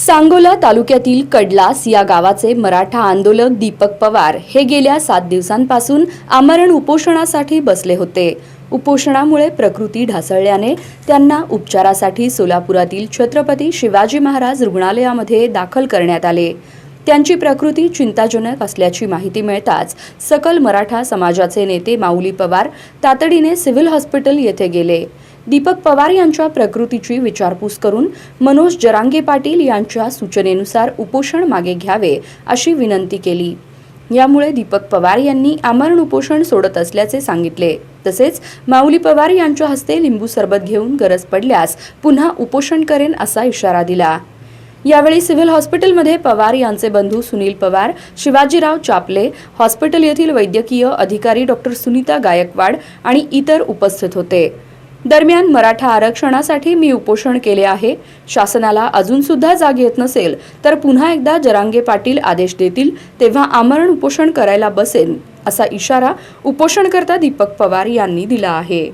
सांगोला तालुक्यातील कडलास या गावाचे मराठा आंदोलक दीपक पवार हे गेल्या सात दिवसांपासून आमरण उपोषणासाठी बसले होते. उपोषणामुळे प्रकृती ढासळल्याने त्यांना उपचारासाठी सोलापुरातील छत्रपती शिवाजी महाराज रुग्णालयामध्ये दाखल करण्यात आले. त्यांची प्रकृती चिंताजनक असल्याची माहिती मिळताच सकल मराठा समाजाचे नेते माऊली पवार तातडीने सिव्हिल हॉस्पिटल येथे गेले. दीपक पवार यांच्या प्रकृतीची विचारपूस करून मनोज जरांगे पाटील यांच्या सूचनेनुसार उपोषण मागे घ्यावे अशी विनंती केली. यामुळे दीपक पवार यांनी आमरण उपोषण सोडत असल्याचे सांगितले. तसेच माऊली पवार यांच्या हस्ते लिंबू सरबत घेऊन गरज पडल्यास पुन्हा उपोषण करेन असा इशारा दिला. यावेळी सिव्हिल हॉस्पिटलमध्ये पवार यांचे बंधू सुनील पवार शिवाजीराव चापले हॉस्पिटल येथील वैद्यकीय अधिकारी डॉक्टर सुनीता गायकवाड आणि इतर उपस्थित होते. दरम्यान मराठा आरक्षणासाठी मी उपोषण केले आहे. शासनाला अजून सुद्धा जाग येत नसेल तर पुन्हा एकदा जरांगे पाटील आदेश देतील तेव्हा आमरण उपोषण करायला बसेन असा इशारा उपोषणकर्ता दीपक पवार यांनी दिला आहे.